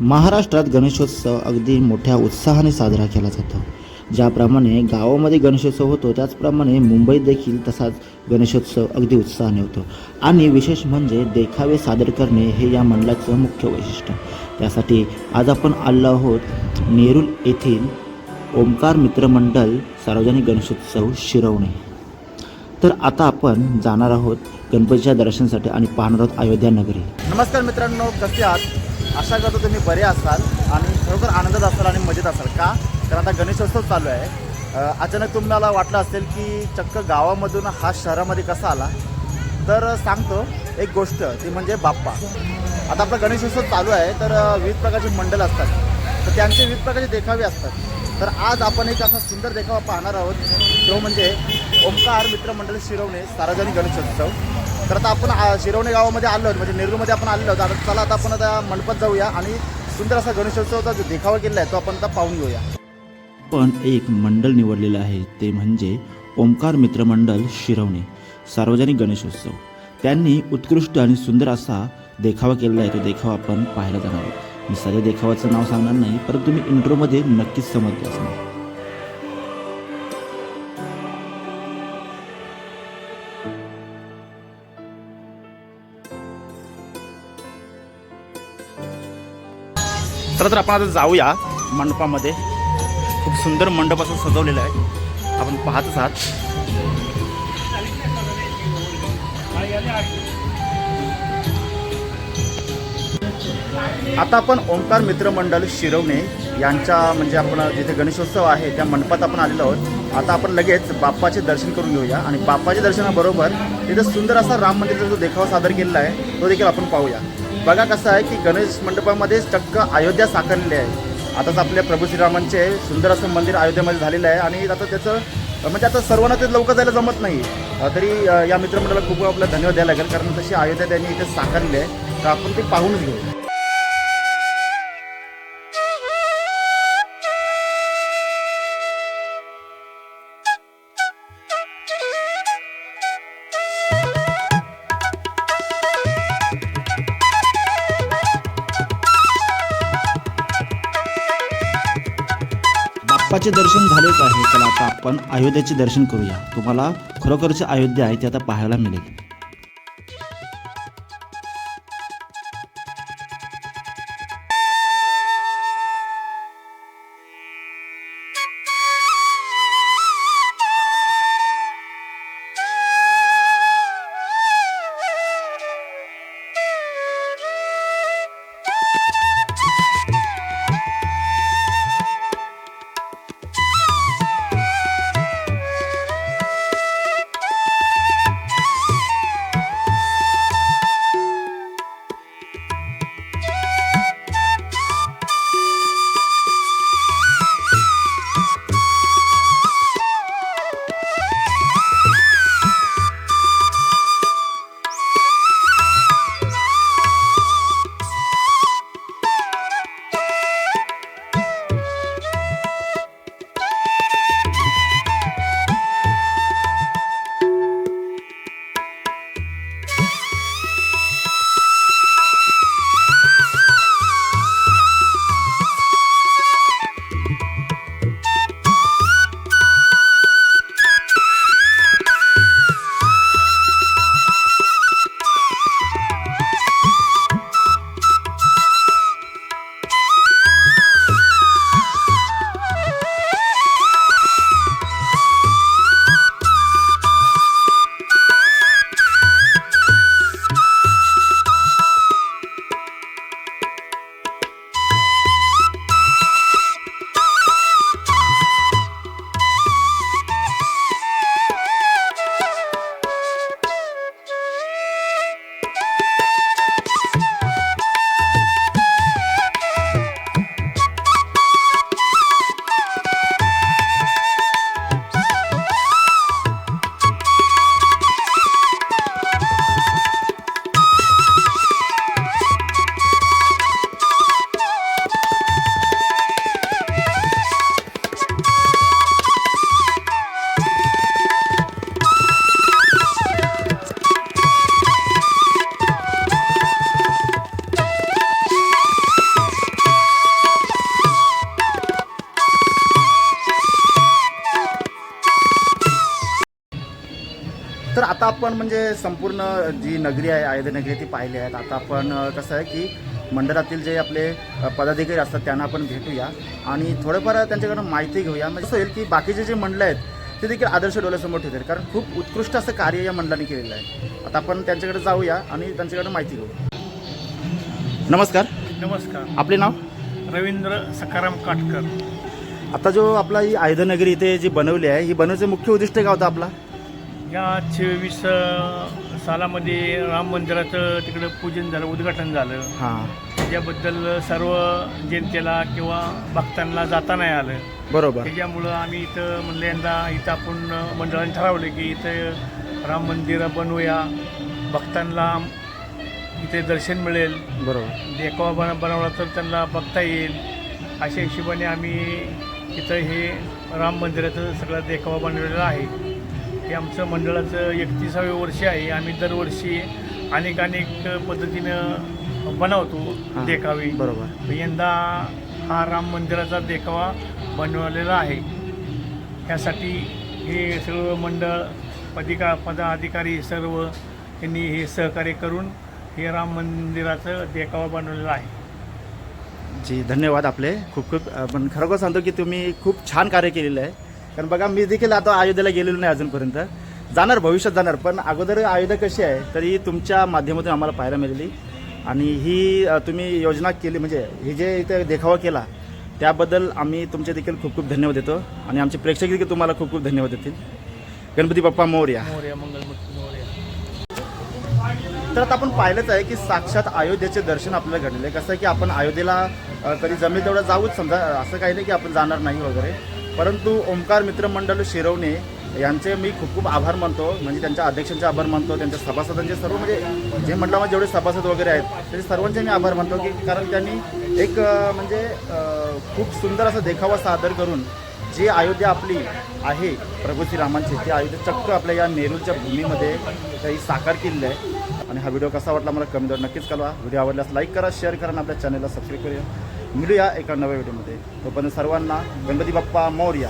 महाराष्ट्रात गणेशोत्सव अगदी मोठ्या उत्साहाने साजरा केला जातो. ज्याप्रमाणे गावामध्ये गणेशोत्सव होतो त्याचप्रमाणे मुंबईत देखील तसाच गणेशोत्सव अगदी उत्साहाने होतो. आणि विशेष म्हणजे देखावे सादर करणे हे या मंडळाचं मुख्य वैशिष्ट्य. त्यासाठी आज आपण आलो आहोत नेरूल येथील ओंकार मित्रमंडल सार्वजनिक गणेशोत्सव शिरवणे. तर आता आपण जाणार आहोत गणपतीच्या दर्शनासाठी आणि पाहणार आहोत अयोध्या नगरी. नमस्कार मित्रांनो कसे आहात? आशा करतो तुम्ही बरे असाल आणि खरोखर आनंदात असाल आणि मजेत असाल. का? कारण आता गणेशोत्सव चालू आहे. अचानक तुम्हाला वाटलं असेल की चक्क गावामधून हा शहरामध्ये कसा आला? तर सांगतो एक गोष्ट ती म्हणजे बाप्पा. आता आपला गणेशोत्सव चालू आहे तर विविध प्रकारचे मंडळ असतात. तर त्यांचे विविध प्रकारचे देखावे असतात. तर आज आपण एक असा सुंदर देखावा पाहणार आहोत. तो म्हणजे ओंकार मित्रमंडळ शिरवणे सार्वजनिक गणेशोत्सव. तर आता आपण आ, शिरवणे गावामध्ये आलो म्हणजे नेरूरमध्ये आपण आलेलो आहोत. आता चला आता आपण आता मंडपात जाऊया आणि सुंदर असा गणेशोत्सवचा जो देखावा केला आहे तो आपण आता पाहून घेऊया. पण एक मंडळ निवडलेलं आहे ते म्हणजे ओंकार मित्रमंडळ शिरवणे सार्वजनिक गणेशोत्सव. त्यांनी उत्कृष्ट आणि सुंदर असा देखावा केलेला आहे तो देखावा आपण पाहायला जाणार आहोत. मी सगळ्या देखावाचं नाव सांगणार नाही परंतु तुम्ही इंट्रोमध्ये नक्कीच समजले असणार तर तर आपण आता जाऊया मंडपामध्ये. खूप सुंदर मंडप असं सजवलेलं आहे. आपण पाहतच आहात. आता आपण ओंकार मित्रमंडळ शिरवणे यांच्या म्हणजे आपण जिथे गणेशोत्सव आहे त्या मंडपात आपण आलेलो आहोत. आता आपण लगेच बाप्पाचे दर्शन करून घेऊया. आणि बाप्पाच्या दर्शनाबरोबर तिथे सुंदर असा राम मंदिराचा जो देखावा सादर केलेला आहे तो देखील आपण पाहूया. बघा कसं आहे की गणेश मंडपामध्ये चक्क अयोध्या साकारलेली आहे. आताच आपल्या प्रभू श्रीरामांचे सुंदर असं मंदिर अयोध्येमध्ये झालेलं आहे आणि आता त्याचं म्हणजे आता सर्वांना ते लवकर जायला जमत नाही. तरी या मित्रमंडळाला खूप आपला धन्यवाद द्यायला लागेल कारण तशी अयोध्या त्यांनी इथे साकारली आहे. तर आपण ते पाहूनच घेऊ. बाप्पाचे दर्शन झालेच आहे चला आता आपण अयोध्येचे दर्शन करूया. तुम्हाला खरोखरचे अयोध्या आहे ते आता पाहायला मिळेल. आपण म्हणजे संपूर्ण जी नगरी आहे अयोध्या नगरी ती पाहिली आहेत. आता आपण कसं आहे की मंडळातील जे आपले पदाधिकारी असतात त्यांना आपण भेटूया आणि थोडंफार त्यांच्याकडून माहिती घेऊया. म्हणजे असं होईल की बाकीचे जे मंडळ आहेत ते देखील आदर्श डोळ्यासमोर ठेवतील. कारण खूप उत्कृष्ट असं कार्य या मंडळाने केलेलं आहे. आता आपण त्यांच्याकडे जाऊया आणि त्यांच्याकडे माहिती घेऊ. नमस्कार. नमस्कार. आपले नाव? रवींद्र सखाराम काटकर. आता जो आपला ही अयोध्या नगरी इथे जी बनवली आहे ही बनवण्याचं मुख्य उद्दिष्ट काय होतं आपला? या चोवीस सालामध्ये राम मंदिराचं तिकडं पूजन झालं उद्घाटन झालं. हां. त्याच्याबद्दल सर्व जनतेला किंवा भक्तांना जाता नाही आलं. बरोबर. त्याच्यामुळं आम्ही इथं म्हणलं यंदा इथं आपण मंडळाने ठरवलं की इथं राम मंदिर बनवूया. भक्तांना इथे दर्शन मिळेल. बरोबर. देखावा बन बनवला तर त्यांना बघता येईल. अशा हिशोबाने आम्ही इथं हे राम मंदिराचं सगळं देखावा बनवलेला आहे. हे आमचं मंडळाचं एकतीसावे वर्ष आहे. आम्ही दरवर्षी अनेक अनेक पद्धतीनं बनवतो. देखावे. बरोबर. यंदा हा राम मंदिराचा देखावा बनवलेला आहे. ह्यासाठी हे सर्व मंडळ पदिका पदाधिकारी सर्व यांनी हे सहकार्य करून हे राम मंदिराचं देखावा बनवलेला आहे. जी धन्यवाद आपले. खूप खूप अ, पण खरोखर सांगतो की तुम्ही खूप छान कार्य केलेलं आहे. कारण बघा मी देखील आता अयोध्येला गेलेलो नाही अजूनपर्यंत. जाणार भविष्यात जाणार पण अगोदर अयोध्या कशी आहे तरी तुमच्या माध्यमातून आम्हाला पाहायला मिळाली. आणि ही तुम्ही योजना केली म्हणजे ही जे इथे देखावा केला त्याबद्दल आम्ही तुमचे देखील खूप खूप धन्यवाद देतो. आणि आमचे प्रेक्षक देखील तुम्हाला खूप खूप धन्यवाद देतील. गणपती बाप्पा मोर्या. मोर्या मंगलमूर्ती मोर्या. तर आता आपण पाहिलंच आहे की साक्षात अयोध्येचे दर्शन आपल्याला घडलेले. कसं आहे की आपण अयोध्येला कधी जमेल तेवढं जाऊच समजा असं काही नाही की आपण जाणार नाही वगैरे. परंतु ओंकार मित्रमंडळ शिरवणे यांचे मी खूप खूप आभार मानतो. म्हणजे त्यांच्या अध्यक्षांचे आभार मानतो त्यांच्या सभासदांचे सर्व म्हणजे जे मंडळामध्ये जेवढे सभासद वगैरे आहेत त्यांचे सर्वांचे मी आभार मानतो की कारण त्यांनी एक म्हणजे खूप सुंदर असा देखावा सादर करून जी अयोध्या आपली आहे प्रभू श्रीरामांची ती अयोध्या चक्क आपल्या या नेहरूच्या भूमीमध्ये काही साकार केलेलं आहे. आणि हा व्हिडिओ कसा वाटला मला कमेंटवर नक्कीच कळवा. व्हिडिओ आवडल्यास लाईक करा शेअर करा आणि आपल्या चॅनलला सबस्क्राईब करूया. मिळूया एका नव्या व्हिडिओमध्ये. तोपर्यंत सर्वांना गणपती बाप्पा मौर्या.